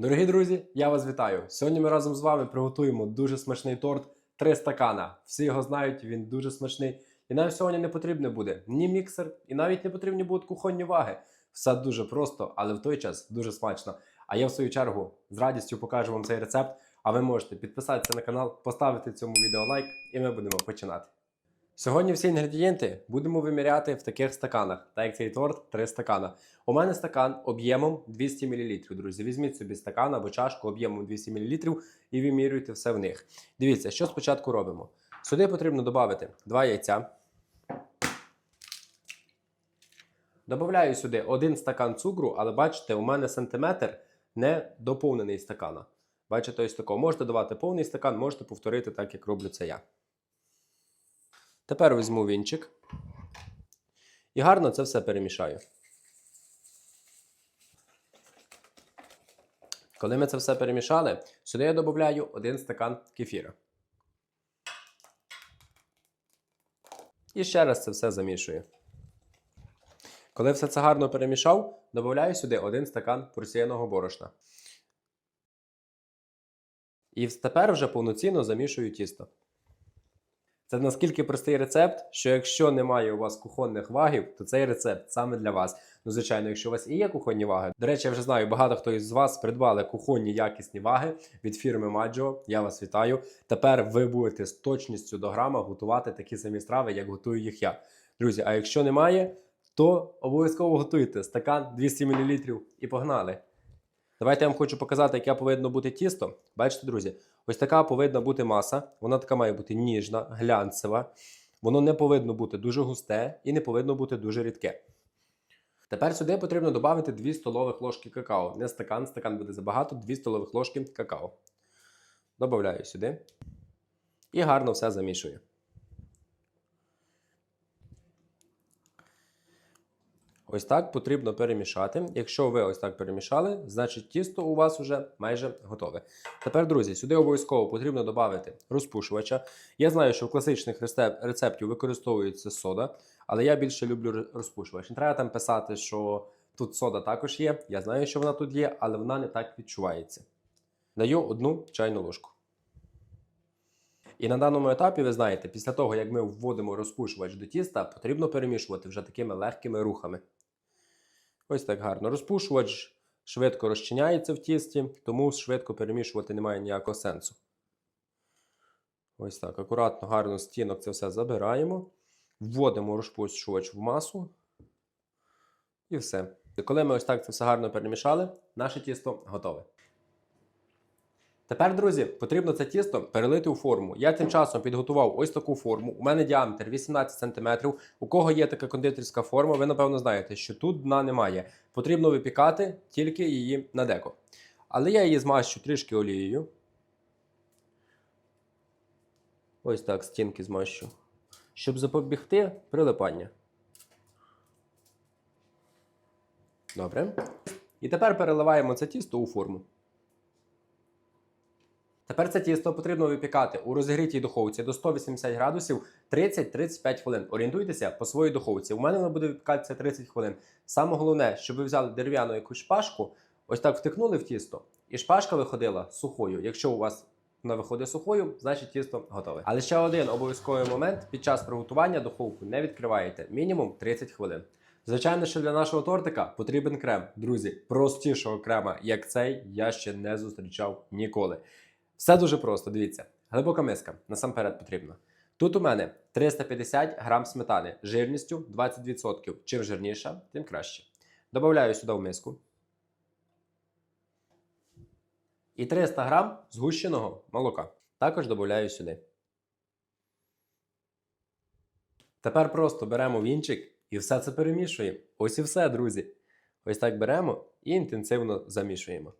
Дорогі друзі, я вас вітаю. Сьогодні ми разом з вами приготуємо дуже смачний торт три стакана. Всі його знають, він дуже смачний. І нам сьогодні не потрібно буде ні міксер, і навіть не потрібні будуть кухонні ваги. Все дуже просто, але в той час дуже смачно. А я в свою чергу з радістю покажу вам цей рецепт. А ви можете підписатися на канал, поставити цьому відео лайк, і ми будемо починати. Сьогодні всі інгредієнти будемо виміряти в таких стаканах, так як цей торт 3 стакана. У мене стакан об'ємом 200 мл. Друзі, візьміть собі стакан або чашку об'ємом 200 мл і вимірюйте все в них. Дивіться, що спочатку робимо. Сюди потрібно додати 2 яйця. Добавляю сюди один стакан цукру, але бачите, у мене сантиметр не доповнений стакана. Бачите, ось такого. Можете давати повний стакан, можете повторити так, як роблю це я. Тепер візьму вінчик і гарно це все перемішаю. Коли ми це все перемішали, сюди я додаю один стакан кефіра. І ще раз це все замішую. Коли все це гарно перемішав, додаю сюди один стакан просіяного борошна. І тепер вже повноцінно замішую тісто. Це наскільки простий рецепт, що якщо немає у вас кухонних вагів, то цей рецепт саме для вас. Ну, звичайно, якщо у вас і є кухонні ваги. До речі, я вже знаю, багато хто із вас придбали кухонні якісні ваги від фірми Маджо. Я вас вітаю. Тепер ви будете з точністю до грама готувати такі самі страви, як готую їх я. Друзі, а якщо немає, то обов'язково готуйте стакан 200 мл і погнали. Давайте я вам хочу показати, яке повинно бути тісто. Бачите, друзі, ось така повинна бути маса. Вона така має бути ніжна, глянцева. Воно не повинно бути дуже густе і не повинно бути дуже рідке. Тепер сюди потрібно додати 2 столових ложки какао. Не стакан, стакан буде забагато, 2 столових ложки какао. Добавляю сюди. І гарно все замішую. Ось так потрібно перемішати. Якщо ви ось так перемішали, значить тісто у вас вже майже готове. Тепер, друзі, сюди обов'язково потрібно додати розпушувача. Я знаю, що в класичних рецептів використовується сода, але я більше люблю розпушувач. Не треба там писати, що тут сода також є. Я знаю, що вона тут є, але вона не так відчувається. Даю одну чайну ложку. І на даному етапі, ви знаєте, після того, як ми вводимо розпушувач до тіста, потрібно перемішувати вже такими легкими рухами. Ось так гарно. Розпушувач швидко розчиняється в тісті, тому швидко перемішувати немає ніякого сенсу. Ось так, акуратно, гарно стінок це все забираємо. Вводимо розпушувач в масу. І все. Коли ми ось так це все гарно перемішали, наше тісто готове. Тепер, друзі, потрібно це тісто перелити у форму. Я тим часом підготував ось таку форму. У мене діаметр 18 см. У кого є така кондитерська форма, ви напевно знаєте, що тут дна немає. Потрібно випікати тільки її на деко. Але я її змащу трішки олією. Ось так, стінки змащу. Щоб запобігти прилипання. Добре. І тепер переливаємо це тісто у форму. Тепер це тісто потрібно випікати у розігрітій духовці до 180 градусів 30-35 хвилин. Орієнтуйтеся по своїй духовці. У мене вона буде випікатися 30 хвилин. Саме головне, щоб ви взяли дерев'яну якусь шпажку, ось так втикнули в тісто, і шпажка виходила сухою. Якщо у вас вона виходить сухою, значить тісто готове. Але ще один обов'язковий момент: під час приготування духовку не відкриваєте мінімум 30 хвилин. Звичайно, що для нашого тортика потрібен крем. Друзі, простішого крема, як цей, я ще не зустрічав ніколи. Все дуже просто, дивіться. Глибока миска насамперед потрібна. Тут у мене 350 грам сметани жирністю 20%. Чим жирніша, тим краще. Добавляю сюди в миску. І 300 грам згущеного молока. Також додаю сюди. Тепер просто беремо вінчик і все це перемішуємо. Ось і все, друзі. Ось так беремо і інтенсивно замішуємо.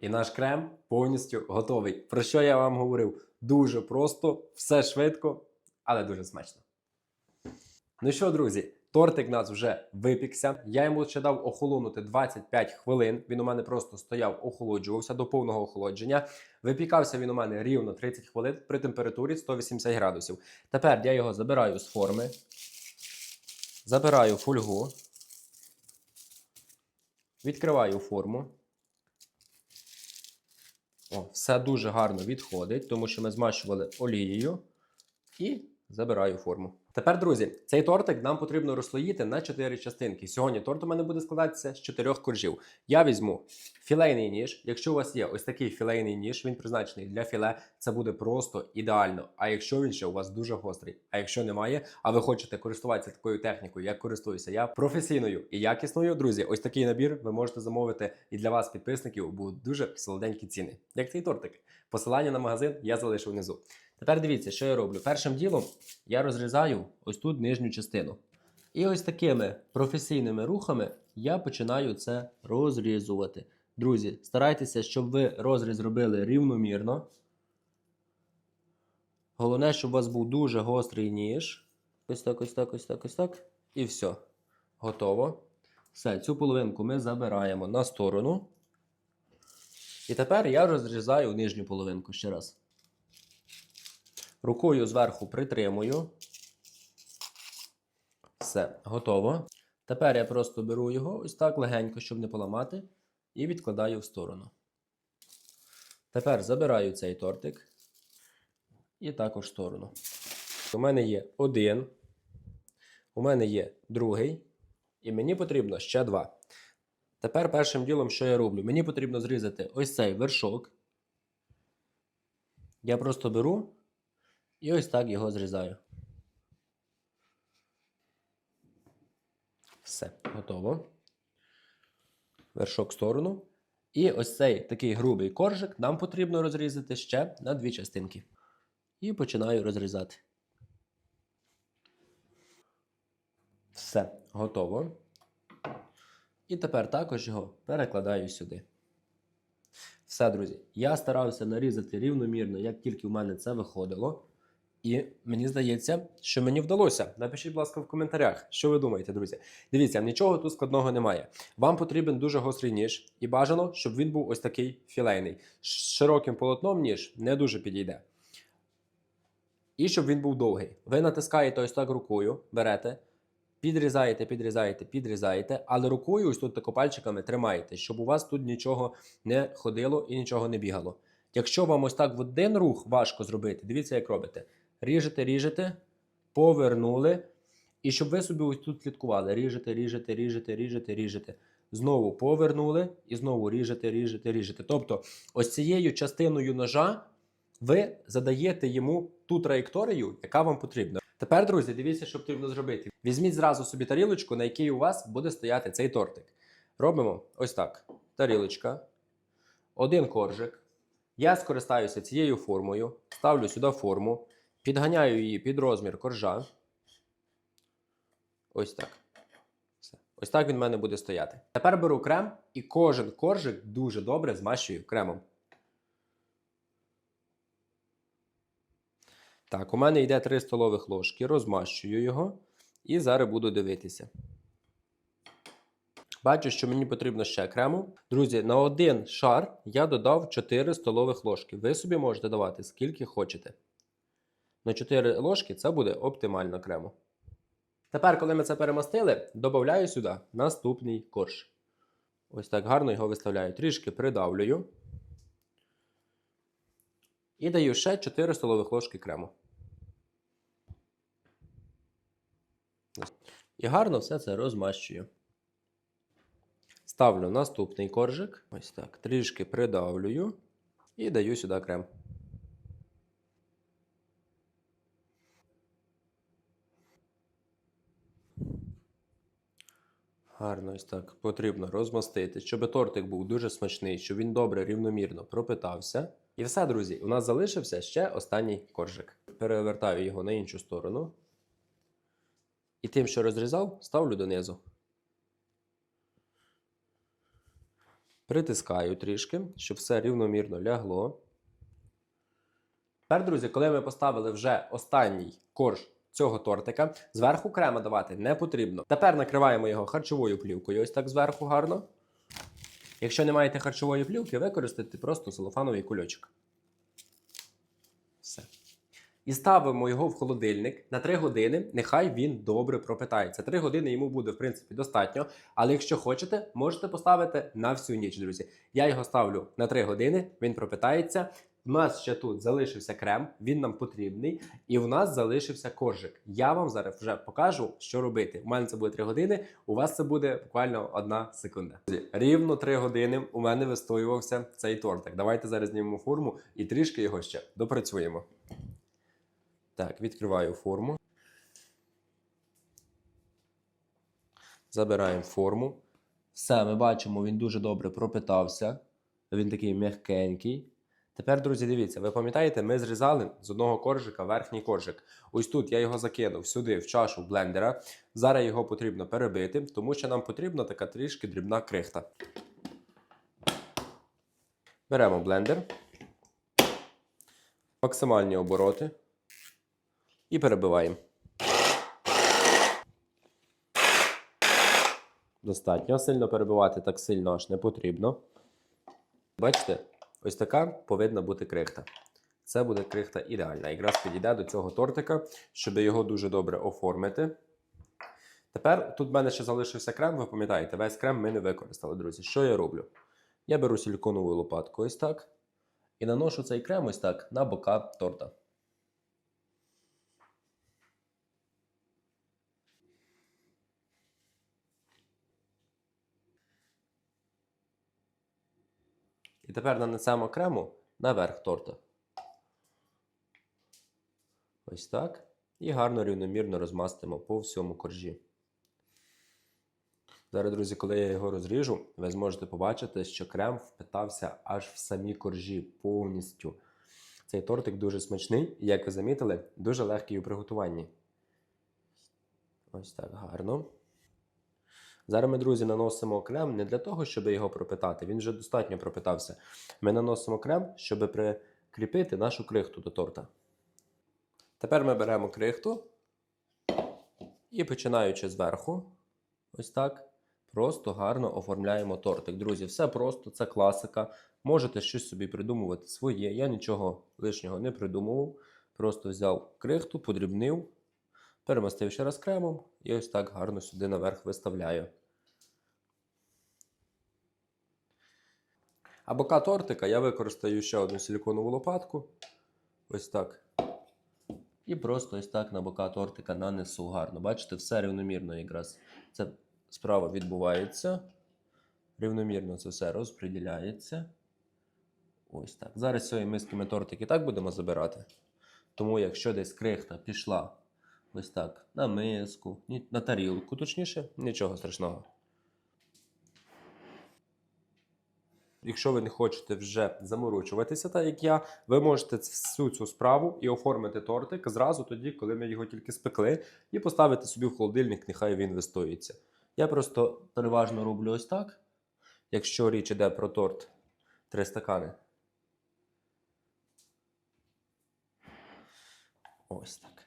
І наш крем повністю готовий. Про що я вам говорив? Дуже просто, все швидко, але дуже смачно. Ну що, друзі, тортик у нас вже випікся. Я йому ще дав охолонути 25 хвилин. Він у мене просто стояв, охолоджувався до повного охолодження. Випікався він у мене рівно 30 хвилин при температурі 180 градусів. Тепер я його забираю з форми, забираю фольгу. Відкриваю форму. О, все дуже гарно відходить, тому що ми змащували олією і забираю форму. Тепер, друзі, цей тортик нам потрібно розслоїти на 4 частинки. Сьогодні торт у мене буде складатися з 4 коржів. Я візьму філейний ніж. Якщо у вас є ось такий філейний ніж, він призначений для філе, це буде просто ідеально. А якщо він ще у вас дуже гострий, а якщо немає, а ви хочете користуватися такою технікою, як користуюся я професійною і якісною, друзі, ось такий набір ви можете замовити. І для вас, підписників, будуть дуже солоденькі ціни. Як цей тортик. Посилання на магазин я залишу внизу. Тепер дивіться, що я роблю. Першим ділом я розрізаю ось тут нижню частину. І ось такими професійними рухами я починаю це розрізувати. Друзі, старайтеся, щоб ви розріз робили рівномірно. Головне, щоб у вас був дуже гострий ніж. Ось так, ось так, ось так, ось так. І все. Готово. Все, цю половинку ми забираємо на сторону. І тепер я розрізаю нижню половинку ще раз. Рукою зверху притримую. Все, готово. Тепер я просто беру його ось так легенько, щоб не поламати, і відкладаю в сторону. Тепер забираю цей тортик і також в сторону. У мене є один, у мене є другий, і мені потрібно ще два. Тепер першим ділом, що я роблю? Мені потрібно зрізати ось цей вершок. Я просто беру і ось так його зрізаю. Все, готово. Вершок в сторону. І ось цей такий грубий коржик нам потрібно розрізати ще на дві частинки. І починаю розрізати. Все, готово. І тепер також його перекладаю сюди. Все, друзі. Я старався нарізати рівномірно, як тільки в мене це виходило. І мені здається, що мені вдалося. Напишіть, будь ласка, в коментарях, що ви думаєте, друзі. Дивіться, нічого тут складного немає. Вам потрібен дуже гострий ніж, і бажано, щоб він був ось такий філейний. З широким полотном ніж не дуже підійде. І щоб він був довгий. Ви натискаєте ось так рукою, берете, підрізаєте, підрізаєте, підрізаєте, але рукою ось тут тако пальчиками тримаєте, щоб у вас тут нічого не ходило і нічого не бігало. Якщо вам ось так в один рух важко зробити, дивіться, як робите. Ріжете, ріжете, повернули. І щоб ви собі ось тут слідкували. Ріжете, ріжете, ріжете, ріжете, ріжете. Знову повернули і знову ріжете, ріжете, ріжете. Тобто, ось цією частиною ножа ви задаєте йому ту траєкторію, яка вам потрібна. Тепер, друзі, дивіться, що потрібно зробити. Візьміть зразу собі тарілочку, на якій у вас буде стояти цей тортик. Робимо ось так: тарілочка, один коржик. Я скористаюся цією формою, ставлю сюди форму, підганяю її під розмір коржа. Ось так. Все. Ось так він в мене буде стояти. Тепер беру крем і кожен коржик дуже добре змащую кремом. Так, у мене йде 3 столових ложки, розмащую його і зараз буду дивитися. Бачу, що мені потрібно ще крему. Друзі, на один шар я додав 4 столових ложки. Ви собі можете давати скільки хочете. На 4 ложки це буде оптимально крему. Тепер, коли ми це перемастили, додаю сюди наступний корж. Ось так гарно його виставляю. Трішки придавлюю. І даю ще 4 столових ложки крему. І гарно все це розмащую. Ставлю наступний коржик. Ось так. Трішки придавлюю і даю сюди крем. Гарно ось так потрібно розмастити, щоб тортик був дуже смачний, щоб він добре рівномірно пропитався. І все, друзі, у нас залишився ще останній коржик. Перевертаю його на іншу сторону. І тим, що розрізав, ставлю донизу. Притискаю трішки, щоб все рівномірно лягло. Тепер, друзі, коли ми поставили вже останній корж цього тортика, зверху крема давати не потрібно. Тепер накриваємо його харчовою плівкою, ось так зверху гарно. Якщо не маєте харчової плівки, використайте просто целофановий кульочок. Все. І ставимо його в холодильник на 3 години. Нехай він добре пропитається. 3 години йому буде в принципі достатньо. Але якщо хочете, можете поставити на всю ніч, друзі. Я його ставлю на 3 години. Він пропитається. У нас ще тут залишився крем, він нам потрібний, і в нас залишився коржик. Я вам зараз вже покажу, що робити. У мене це буде 3 години, у вас це буде буквально одна секунда. Рівно 3 години у мене вистоювався цей тортик. Давайте зараз знімемо форму і трішки його ще допрацюємо. Так, відкриваю форму. Забираємо форму. Все, ми бачимо, він дуже добре пропитався. Він такий м'якенький. Тепер, друзі, дивіться, ви пам'ятаєте, ми зрізали з одного коржика верхній коржик. Ось тут я його закинув сюди в чашу блендера. Зараз його потрібно перебити, тому що нам потрібна така трішки дрібна крихта. Беремо блендер, максимальні обороти і перебиваємо. Достатньо сильно перебивати так сильно аж не потрібно. Бачите, ось така повинна бути крихта. Це буде крихта ідеальна. Якраз підійде до цього тортика, щоб його дуже добре оформити. Тепер тут в мене ще залишився крем, ви пам'ятаєте, весь крем ми не використали, друзі. Що я роблю? Я беру силіконову лопатку ось так. І наношу цей крем ось так на бока торта. І тепер нанесемо крему на верх торта. Ось так. І гарно рівномірно розмастимо по всьому коржі. Зараз, друзі, коли я його розріжу, ви зможете побачити, що крем впитався аж в самі коржі повністю. Цей тортик дуже смачний як ви замітили, дуже легкий у приготуванні. Ось так гарно. Зараз ми, друзі, наносимо крем не для того, щоб його пропитати. Він вже достатньо пропитався. Ми наносимо крем, щоб прикріпити нашу крихту до торта. Тепер ми беремо крихту і починаючи зверху, ось так, просто гарно оформляємо тортик. Друзі, все просто, це класика. Можете щось собі придумувати своє. Я нічого лишнього не придумував. Просто взяв крихту, подрібнив, перемастив ще раз кремом і ось так гарно сюди наверх виставляю. А бока тортика я використаю ще одну силіконову лопатку. Ось так. І просто ось так на бока тортика нанесу гарно. Бачите, все рівномірно якраз. Це справа відбувається. Рівномірно це все розподіляється. Ось так. Зараз цієї миски ми тортик і так будемо забирати. Тому, якщо десь крихта пішла ось так на миску, на тарілку, точніше, нічого страшного. Якщо ви не хочете вже заморочуватися, так як я, ви можете всю цю справу і оформити тортик зразу тоді, коли ми його тільки спекли, і поставити собі в холодильник, нехай він вистоїться. Я просто переважно роблю ось так. Якщо річ іде про торт три стакани. Ось так.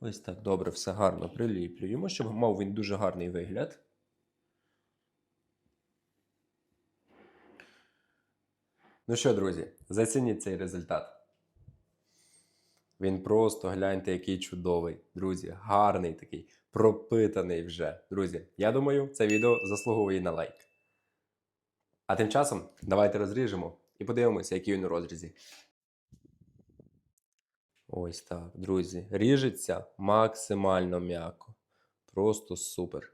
Ось так добре, все гарно приліплюємо, щоб мав він дуже гарний вигляд. Ну що, друзі, зацініть цей результат. Він просто гляньте, який чудовий, друзі, гарний такий, пропитаний вже. Друзі, я думаю, це відео заслуговує на лайк. А тим часом давайте розріжемо і подивимося, який він у розрізі. Ось так, друзі. Ріжеться максимально м'яко. Просто супер.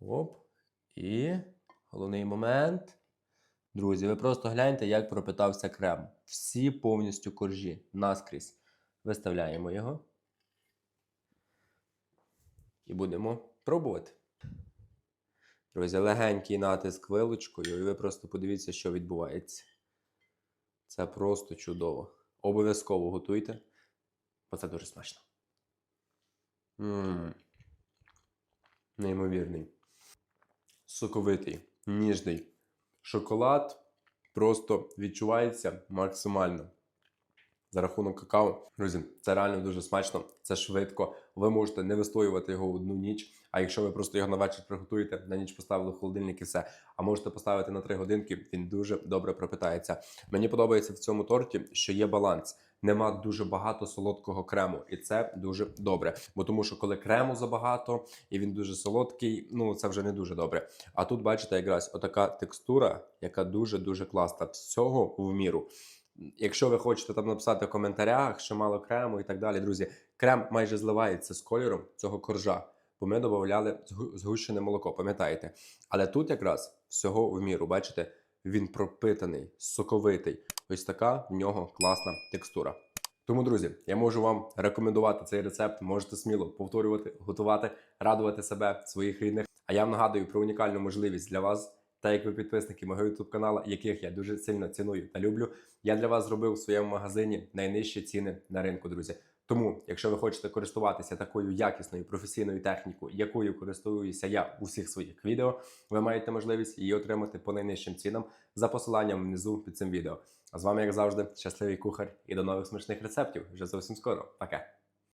Оп. І головний момент. Друзі, ви просто гляньте, як пропитався крем. Всі повністю коржі наскрізь. Виставляємо його. І будемо пробувати. Друзі, легенький натиск вилочкою, і ви просто подивіться, що відбувається. Це просто чудово. Обов'язково готуйте, бо це дуже смачно. Ммм. Неймовірний. Соковитий, ніжний. Шоколад просто відчувається максимально. За рахунок какао. Друзі, це реально дуже смачно, це швидко. Ви можете не вистоювати його одну ніч. А якщо ви просто його на вечір приготуєте, на ніч поставили холодильник і все. А можете поставити на 3 годинки, він дуже добре пропитається. Mені подобається в цьому торті, що є баланс. Нема дуже багато солодкого крему, і це дуже добре. Бо тому, що коли крему забагато і він дуже солодкий, ну це вже не дуже добре. А тут бачите, якраз отака текстура, яка дуже дуже класна. Всього в міру. Якщо ви хочете там написати в коментарях, що мало крему і так далі, друзі, крем майже зливається з кольором цього коржа, бо ми додавали згущене молоко, пам'ятаєте? Але тут якраз всього в міру, бачите, він пропитаний, соковитий. Ось така в нього класна текстура. Тому, друзі, я можу вам рекомендувати цей рецепт. Можете сміло повторювати, готувати, радувати себе, своїх рідних. А я вам нагадую про унікальну можливість для вас. Та як ви підписники мого YouTube каналу, яких я дуже сильно ціную та люблю, я для вас зробив у своєму магазині найнижчі ціни на ринку, друзі. Тому, якщо ви хочете користуватися такою якісною професійною технікою, якою користуюся я у всіх своїх відео, ви маєте можливість її отримати по найнижчим цінам за посиланням внизу під цим відео. А з вами, як завжди, щасливий кухар і до нових смачних рецептів вже зовсім скоро. Пока!